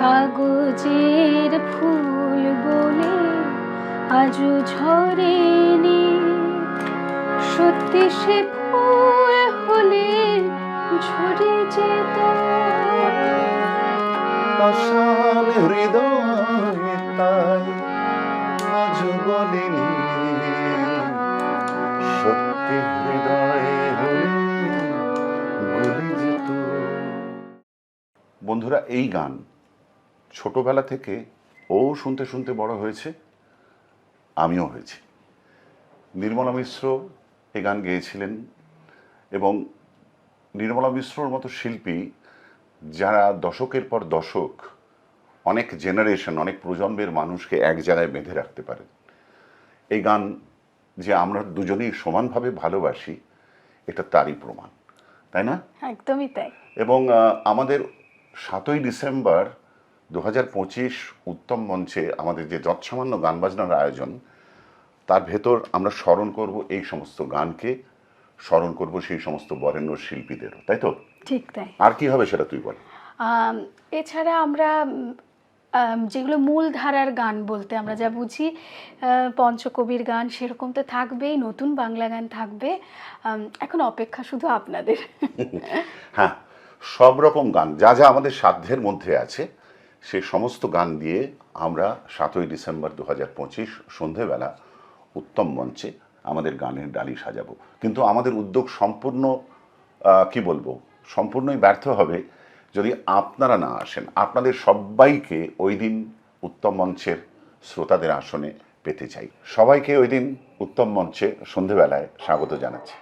কাগজের ফুল বলে আজও ঝরেনি। সত্যি সে ফুল হলে ঝরে যেত। পাষাণ হৃদয় তাই আজ বলিনি সত্যি হৃদয়ে হলে গলে যেত। বন্ধুরা এই গান ছোটবেলা থেকে ও শুনতে শুনতে বড় হয়েছে আমিও হয়েছি। নির্মলা মিশ্র এই গান গেয়েছিলেন এবং নির্মলা মিশ্রর মতো শিল্পী যারা দশকের পর দশক অনেক জেনারেশন অনেক প্রজন্মের মানুষকে এক জায়গায় বেঁধে রাখতে পারেন। এই গান যে আমরা দুজনেই সমানভাবে ভালোবাসি এটা তারই প্রমাণ তাই না? একদমই তাই। এবং আমাদের সাতই ডিসেম্বর দু হাজার পঁচিশ উত্তম মঞ্চে আমাদের যে যৎসামান্য গান বাজনার আয়োজন তার ভেতর আমরা স্মরণ করব এই সমস্ত গানকে স্মরণ করব সেই সমস্ত বরেণ্য শিল্পীদেরও তাই তো? ঠিক তাই। আর কি হবে সেটা তুই বল। এছাড়া আমরা যেগুলো মূল ধারার গান বলতে আমরা যা বুঝি পঞ্চকবির গান সেরকম তো থাকবেই নতুন বাংলা গান থাকবে। এখন অপেক্ষা শুধু আপনাদের। হ্যাঁ সব রকম গান যা যা আমাদের সাধ্যের মধ্যে আছে সে সমস্ত গান দিয়ে আমরা সাতই ডিসেম্বর দু হাজার পঁচিশ সন্ধেবেলা উত্তম মঞ্চে আমাদের গানের ডালি সাজাবো। কিন্তু আমাদের উদ্যোগ সম্পূর্ণ কি বলব, সম্পূর্ণই ব্যর্থ হবে যদি আপনারা না আসেন। আপনাদের সবাইকে ওই দিন উত্তম মঞ্চের শ্রোতাদের আসনে পেতে চাই। সবাইকে ওই দিন উত্তম মঞ্চে সন্ধেবেলায় স্বাগত জানাচ্ছি।